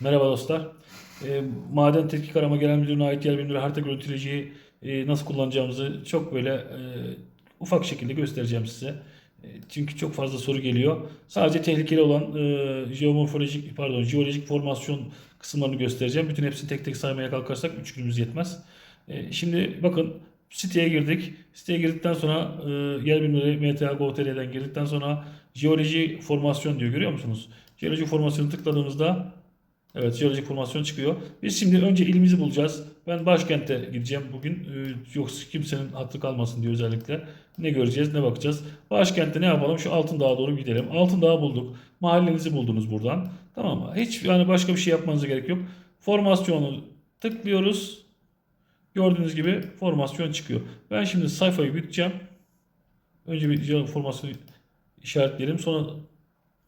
Merhaba dostlar. E, Maden Tetkik Arama Genel Müdürlüğü'ne ait yer bilimleri harita görüntüleyiciyi e, nasıl kullanacağımızı çok böyle e, ufak şekilde göstereceğim size. E, çünkü çok fazla soru geliyor. Sadece tehlikeli olan e, jeomorfolojik pardon jeolojik formasyon kısımlarını göstereceğim. Bütün hepsini tek tek saymaya kalkarsak 3 günümüz yetmez. E, şimdi bakın siteye girdik. Siteye girdikten sonra e, yer bilimleri MTA.gov.tr'den girdikten sonra jeoloji formasyon diyor görüyor musunuz? Jeoloji formasyonu tıkladığımızda Evet jeolojik formasyon çıkıyor. Biz şimdi önce ilimizi bulacağız. Ben başkente gideceğim bugün. Ee, yoksa kimsenin hatırı kalmasın diye özellikle. Ne göreceğiz ne bakacağız. Başkentte ne yapalım? Şu Altındağ'a doğru gidelim. Altındağ'ı bulduk. Mahallenizi buldunuz buradan. Tamam mı? Hiç yani başka bir şey yapmanıza gerek yok. Formasyonu tıklıyoruz. Gördüğünüz gibi formasyon çıkıyor. Ben şimdi sayfayı büyüteceğim. Önce bir formasyonu işaretleyelim. Sonra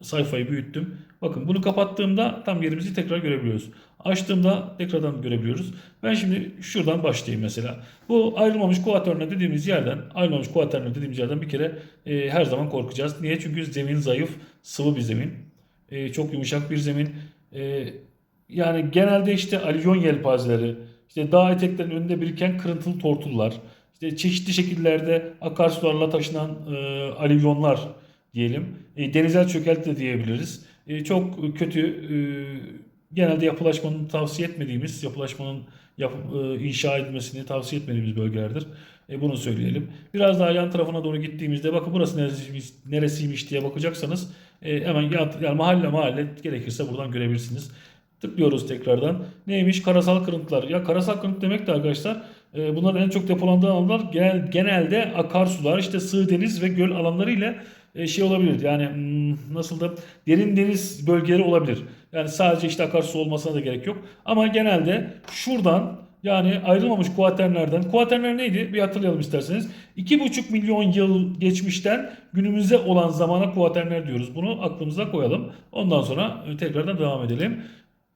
sayfayı büyüttüm. Bakın bunu kapattığımda tam yerimizi tekrar görebiliyoruz. Açtığımda tekrardan görebiliyoruz. Ben şimdi şuradan başlayayım mesela. Bu ayrılmamış kuatörne dediğimiz yerden, ayrılmamış kuatörne dediğimiz yerden bir kere e, her zaman korkacağız. Niye? Çünkü zemin zayıf, sıvı bir zemin. E, çok yumuşak bir zemin. E, yani genelde işte alüvyon yelpazeleri, işte dağ eteklerinin önünde biriken kırıntılı tortullar, işte çeşitli şekillerde akarsularla taşınan e, alüvyonlar diyelim. E, denizel çökelti de diyebiliriz. E, çok kötü e, genelde yapılaşmanın tavsiye etmediğimiz, yapılaşmanın yap, e, inşa edilmesini tavsiye etmediğimiz bölgelerdir. E, bunu söyleyelim. Biraz daha yan tarafına doğru gittiğimizde bakın burası neresiymiş, neresiymiş diye bakacaksanız e, hemen yan, yani mahalle mahalle gerekirse buradan görebilirsiniz. Tıklıyoruz tekrardan. Neymiş? Karasal kırıntılar. Ya karasal kırıntı demek de arkadaşlar e, bunların en çok depolandığı alanlar genel, genelde akarsular, işte sığ deniz ve göl alanları ile şey olabilir. Yani hmm, nasıl da derin deniz bölgeleri olabilir. Yani sadece işte akarsu olmasına da gerek yok. Ama genelde şuradan yani ayrılmamış kuaternlerden. Kuaternler neydi? Bir hatırlayalım isterseniz. 2,5 milyon yıl geçmişten günümüze olan zamana kuaternler diyoruz. Bunu aklımıza koyalım. Ondan sonra e, tekrardan devam edelim.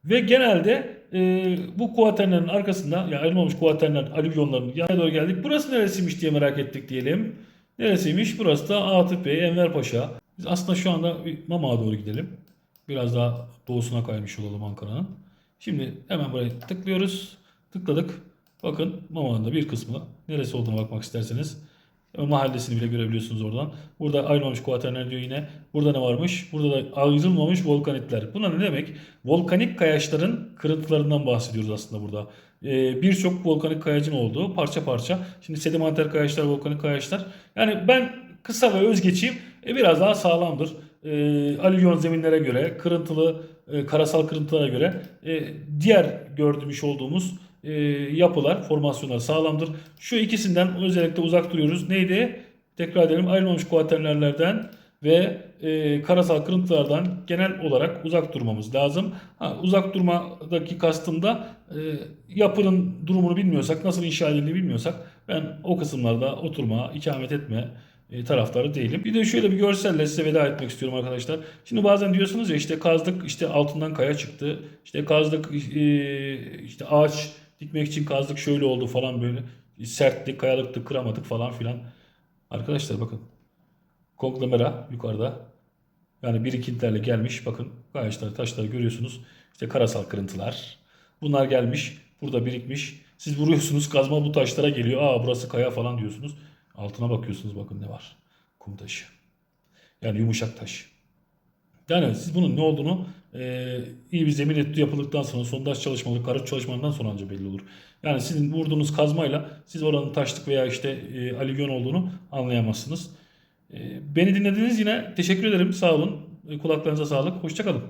Ve genelde e, bu kuaternlerin arkasında yani ayrılmamış kuaternler, alüvyonların yanına doğru geldik. Burası neresiymiş diye merak ettik diyelim. Neresiymiş? Burası da Atıf Bey, Enver Paşa. Biz aslında şu anda Mamak'a doğru gidelim. Biraz daha doğusuna kaymış olalım Ankara'nın. Şimdi hemen buraya tıklıyoruz. Tıkladık. Bakın Mamak'ın da bir kısmı neresi olduğuna bakmak isterseniz. Mahallesini bile görebiliyorsunuz oradan. Burada ayrılmamış kuaternler diyor yine. Burada ne varmış? Burada da ayrılmamış volkanitler. Bunlar ne demek? Volkanik kayaçların kırıntılarından bahsediyoruz aslında burada. Ee, Birçok volkanik kayacın olduğu parça parça. Şimdi sedimenter kayaçlar, volkanik kayaçlar. Yani ben kısa ve öz geçeyim. E, biraz daha sağlamdır. E, alüvyon zeminlere göre, kırıntılı, e, karasal kırıntılara göre e, diğer gördüğümüz olduğumuz e, yapılar, formasyonlar sağlamdır. Şu ikisinden özellikle uzak duruyoruz. Neydi? Tekrar edelim. Ayrılmamış kuaternlerden ve e, karasal kırıntılardan genel olarak uzak durmamız lazım. Ha, uzak durmadaki kastımda e, yapının durumunu bilmiyorsak, nasıl inşa edildiğini bilmiyorsak ben o kısımlarda oturma, ikamet etme e, taraftarı değilim. Bir de şöyle bir görselle size veda etmek istiyorum arkadaşlar. Şimdi bazen diyorsunuz ya işte kazdık işte altından kaya çıktı. İşte kazdık e, işte ağaç dikmek için kazdık şöyle oldu falan böyle. Sertti, kayalıktı, kıramadık falan filan. Arkadaşlar bakın. Konglomerat yukarıda. Yani birikintilerle gelmiş. Bakın kayaçları, taşları görüyorsunuz. İşte karasal kırıntılar. Bunlar gelmiş. Burada birikmiş. Siz vuruyorsunuz kazma bu taşlara geliyor. Aa burası kaya falan diyorsunuz. Altına bakıyorsunuz bakın ne var. Kum taşı. Yani yumuşak taş. Yani siz bunun ne olduğunu e, iyi bir zemin etüdü yapıldıktan sonra sondaj çalışmaları, karıt çalışmalarından sonra ancak belli olur. Yani sizin vurduğunuz kazmayla siz oranın taşlık veya işte e, alüvyon olduğunu anlayamazsınız. E, beni dinlediniz yine teşekkür ederim. Sağ olun. E, kulaklarınıza sağlık. Hoşçakalın.